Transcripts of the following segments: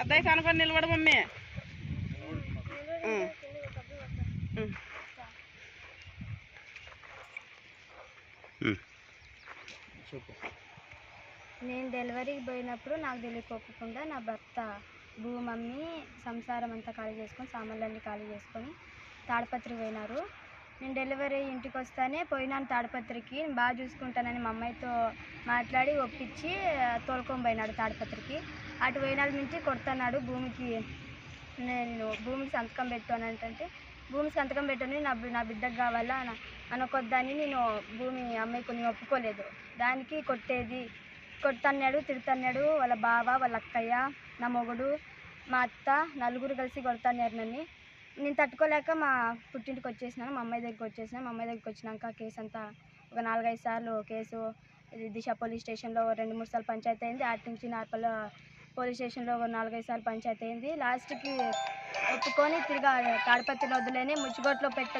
పెద్దయ్య కనుకొని నిలబడు మమ్మీ. నేను డెలివరీకి పోయినప్పుడు నాకు తెలియకోకుండా నా భర్త భూమమ్మీ సంసారం అంతా ఖాళీ చేసుకొని సామాన్లన్నీ ఖాళీ చేసుకొని తాడపత్రి పోయినారు. నేను డెలివరీ ఇంటికి వస్తానే పోయినాను తాడపత్రికి బాగా చూసుకుంటానని మా అమ్మాయితో మాట్లాడి ఒప్పించి తోలుకొని పోయినాడు తాడపత్రికి. అటు పోయినాడు నుంచి కొడుతున్నాడు భూమికి. నేను భూమికి సంతకం పెట్టాను అంటే భూమి సంతకం పెట్టని నా నా బిడ్డకు కావాలా అన- అనకొద్దని నేను భూమి అమ్మాయి కొన్ని ఒప్పుకోలేదు. దానికి కొట్టేది కొడుతున్నాడు తిడుతున్నాడు వాళ్ళ బావ వాళ్ళ అక్కయ్య నా మొగుడు మా అత్త నలుగురు కలిసి కొడుతున్నారు నన్ను. నేను తట్టుకోలేక మా పుట్టింటికి వచ్చేసినాను మా అమ్మాయి దగ్గరికి వచ్చేసినా మా అమ్మాయి దగ్గరికి వచ్చినాక కేసు అంతా ఒక నాలుగైదు సార్లు కేసు. ఇది దిశ పోలీస్ స్టేషన్లో రెండు మూడు సార్లు పంచాయతీ అయింది. అటు నుంచి నార్పల్ పోలీస్ స్టేషన్లో ఒక నాలుగైదు సార్లు పంచాయతీ అయింది. లాస్ట్కి ఒప్పుకొని తిరిగి తాడిపత్రిలో వదిలేని ముచ్చుగోట్లో పెట్ట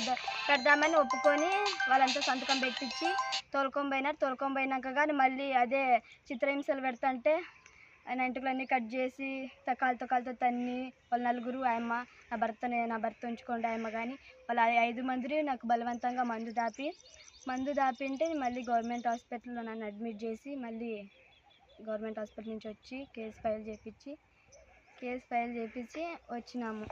పెడదామని ఒప్పుకొని వాళ్ళంతా సంతకం పెట్టించి తోలుకొని పోయినారు. తోలుకొని పోయినాక కానీ మళ్ళీ అదే చిత్రహింసలు పెడతంటే ఆయన అన్నీ కట్ చేసి తకాలతో కాలతో తన్ని వాళ్ళ నలుగురు ఆయమ్మ నా భర్త నా భర్త ఉంచుకోండి ఆయమ్మ కానీ వాళ్ళ ఐదు మంది నాకు బలవంతంగా మందు దాపి మందు దాపింటే మళ్ళీ గవర్నమెంట్ హాస్పిటల్లో నన్ను అడ్మిట్ చేసి మళ్ళీ గవర్నమెంట్ హాస్పిటల్ నుంచి వచ్చి కేసు ఫైల్ చేపించి కేసు ఫైల్ చేపించి వచ్చినాము.